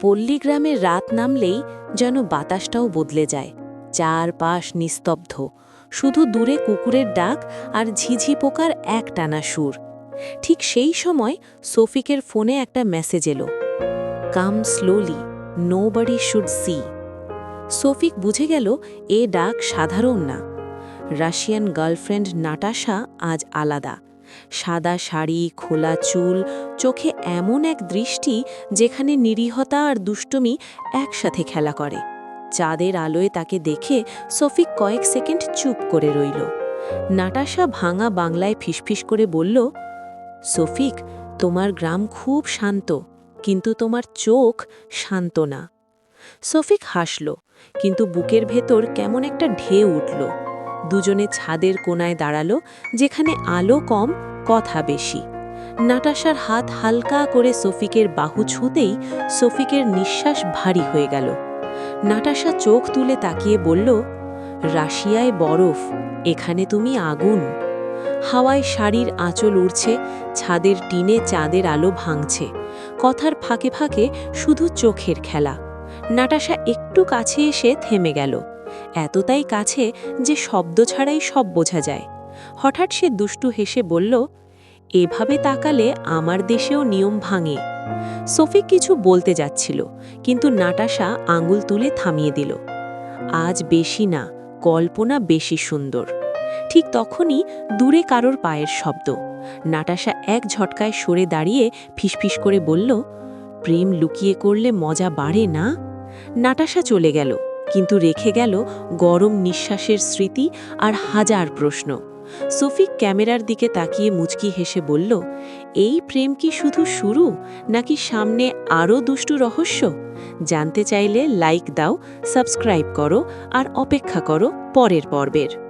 পল্লীগ্রামের রাত নামলেই যেন বাতাসটাও বদলে যায়। চারপাশ নিস্তব্ধ। শুধু দূরে কুকুরের ডাক আর ঝিঝি পোকার এক টানা সুর। ঠিক সেই সময় সোফিকের ফোনে একটা মেসেজ এলো। Calm slowly nobody should see সোফিক বুঝে গেল এ ডাক সাধারণ না। রাশিয়ান গার্লফ্রেন্ড নাটাশা আজ আলাদা। সাদা শাড়ি, খোলা চুল, চোখে এমন এক দৃষ্টি যেখানে নিরীহতা আর দুষ্টমি একসাথে খেলা করে। চাঁদের আলোয় তাকে দেখে সফিক কয়েক সেকেন্ড চুপ করে রইল। নাটাশা ভাঙা বাংলায় ফিসফিস করে বলল, সফিক, তোমার গ্রাম খুব শান্ত, কিন্তু তোমার চোখ শান্ত না। সফিক হাসল, কিন্তু বুকের ভেতর কেমন একটা ঢেউ উঠল। দুজনে ছাদের কোনায় দাঁড়াল, যেখানে আলো কম, কথা বেশি। নাটাশার হাত হালকা করে সফিকের বাহু ছুঁতেই সফিকের নিঃশ্বাস ভারী হয়ে গেল। নাটাশা চোখ তুলে তাকিয়ে বলল, রাশিয়ায় বরফ, এখানে তুমি আগুন। হাওয়ায় শাড়ির আঁচল উড়ছে, ছাদের টিনে চাঁদের আলো ভাঙছে। কথার ফাঁকে ফাঁকে শুধু চোখের খেলা। নাটাশা একটু কাছে এসে থেমে গেল। এতটাই কাছে যে শব্দ ছাড়াই সব বোঝা যায়। হঠাৎ সে দুষ্টু হেসে বলল, এভাবে তাকালে আমার দেশেও নিয়ম ভাঙে। সফিক কিছু বলতে যাচ্ছিল, কিন্তু নাটাশা আঙুল তুলে থামিয়ে দিল। আজ বেশি না, কল্পনা বেশি সুন্দর। ঠিক তখনই দূরে কারোর পায়ের শব্দ। নাটাশা এক ঝটকায় সরে দাঁড়িয়ে ফিসফিস করে বলল, প্রেম লুকিয়ে করলে মজা বাড়ে না? নাটাশা চলে গেল। কিন্তু রেখে গেল গরম নিঃশ্বাসের স্মৃতি আর হাজার প্রশ্ন। সফিক ক্যামেরার দিকে তাকিয়ে মুচকি হেসে বলল, এই প্রেম কি শুধু শুরু, নাকি সামনে আরও দুষ্টু রহস্য? জানতে চাইলে লাইক দাও সাবস্ক্রাইব করো, আর অপেক্ষা করো পরের পর্বের।